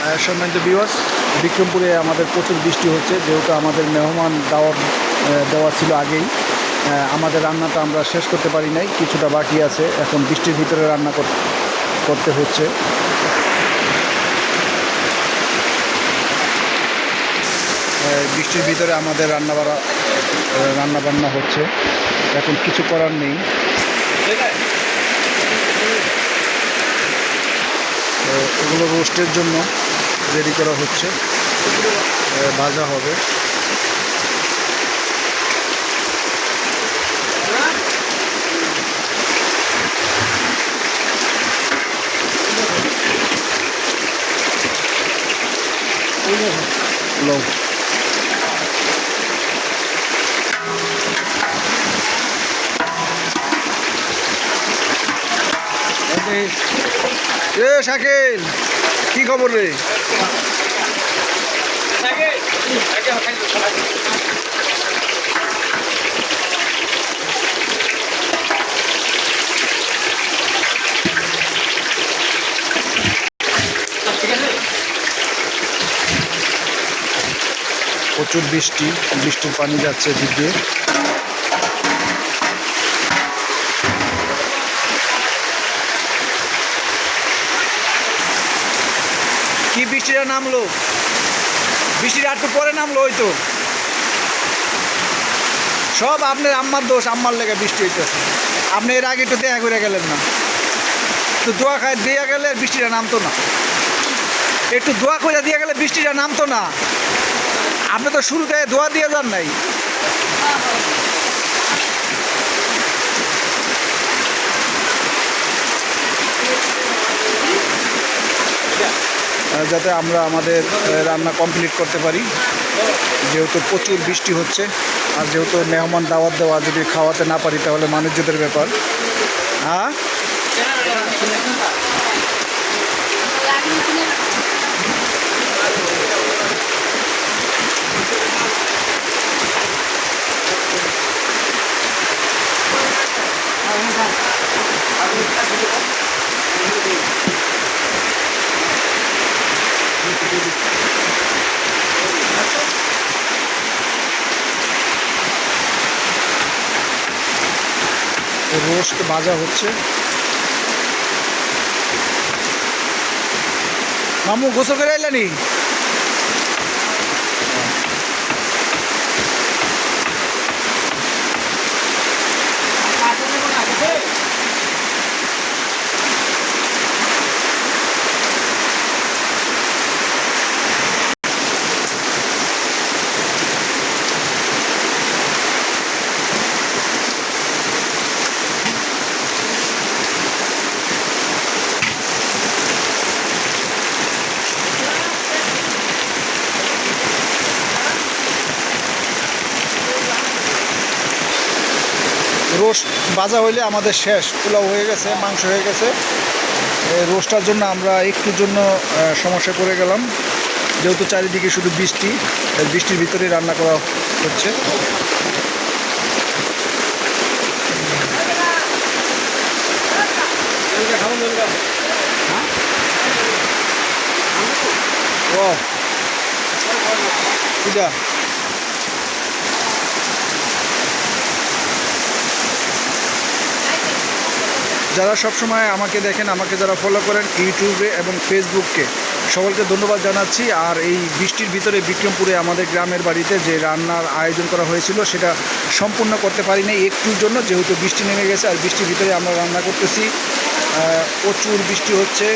সম্মানিত বিওয়ার্স বিক্রমপুরে আমাদের প্রচুর বৃষ্টি হচ্ছে যেহেতু আমাদের মেহমান দাওয়াত আহ, দেওয়া ছিল আগেই। আমাদের রান্নাটা আমরা শেষ করতে পারি নাই কিছুটা বাকি আছে এখন বৃষ্টির ভিতরে রান্না কর- করতে হচ্ছে। বৃষ্টির ভিতরে আমাদের রান্না বাড়া রান্না বান্না হচ্ছে এখন কিছু করার নেই। এগুলো রোস্টের জন্য রেডি করা হচ্ছে। ভাজা হবে। লও। এ শাকিল। কি খবর রে? প্রচুর বৃষ্টি বৃষ্টির পানি যাচ্ছে দিয়ে। কি বৃষ্টিটা নামলো? বৃষ্টিটা একটু পরে নামলো ওই তো। সব আপনার আম্মার দোষ, আম্মার লেগে বৃষ্টি হইতেছে। আপনি এর আগে একটু দেখা করে গেলেন না। একটু দোয়া খায় দিয়ে গেলে বৃষ্টিটা নামতো না। একটু দোয়া করে দিয়ে গেলে বৃষ্টিটা নামতো না। আপনি তো শুরুতে দোয়া দিয়ে যান নাই। যাতে আমরা আমাদের রান্না কমপ্লিট করতে পারি। যেহেতু প্রচুর বৃষ্টি হচ্ছে, আর যেহেতু মেহমান দাওয়াত দেওয়া, যদি খাওয়াতে না পারি তাহলে মানুষদের ব্যাপার। হ্যাঁ? রোস্ট ভাজা হচ্ছে। মামু গোসল করে আইলানি রোস্ট ভাজা হইলে আমাদের শেষ। পোলাও হয়ে গেছে, মাংস হয়ে গেছে। রোস্টার জন্য আমরা একটুর জন্য সমস্যা পড়ে গেলাম। যেহেতু চারিদিকে শুধু বৃষ্টি বৃষ্টির ভিতরে রান্না করা হচ্ছে। পূজা যারা সবসময় আমাকে দেখেন, আমাকে যারা ফলো করেন ইউটিউবে এবং ফেসবুককে সকলকে ধন্যবাদ জানাচ্ছি। আর এই বৃষ্টির ভিতরে বিক্রমপুরে আমাদের গ্রামের বাড়িতে যে রান্নার আয়োজন করা হয়েছিল, সেটা সম্পূর্ণ করতে পারিনি একটুর জন্য, যেহেতু বৃষ্টি নেমে গেছে আর বৃষ্টির ভিতরে আমরা রান্না করতেছি। প্রচুর বৃষ্টি হচ্ছে,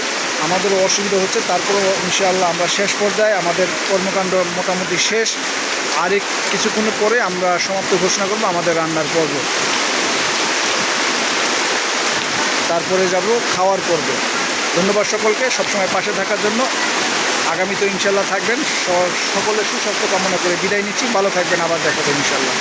আমাদেরও অসুবিধা হচ্ছে, তারপরেও ইনশাআল্লাহ আমরা শেষ পর্যায়ে, আমাদের কর্মকাণ্ড মোটামুটি শেষ। আরেক কিছুক্ষণ পরে আমরা সমাপ্ত ঘোষণা করব আমাদের রান্নার পর্ব। তারপরে যাব খাওয়ার পর্বে। ধন্যবাদ সকলকে, সবসময় পাশে থাকার জন্য। আগামী তো ইনশাল্লাহ থাকবেন। সকলের সুস্বাস্থ্য কামনা করে বিদায় নিচ্ছি। ভালো থাকবেন, আবার দেখাবো ইনশাল্লাহ।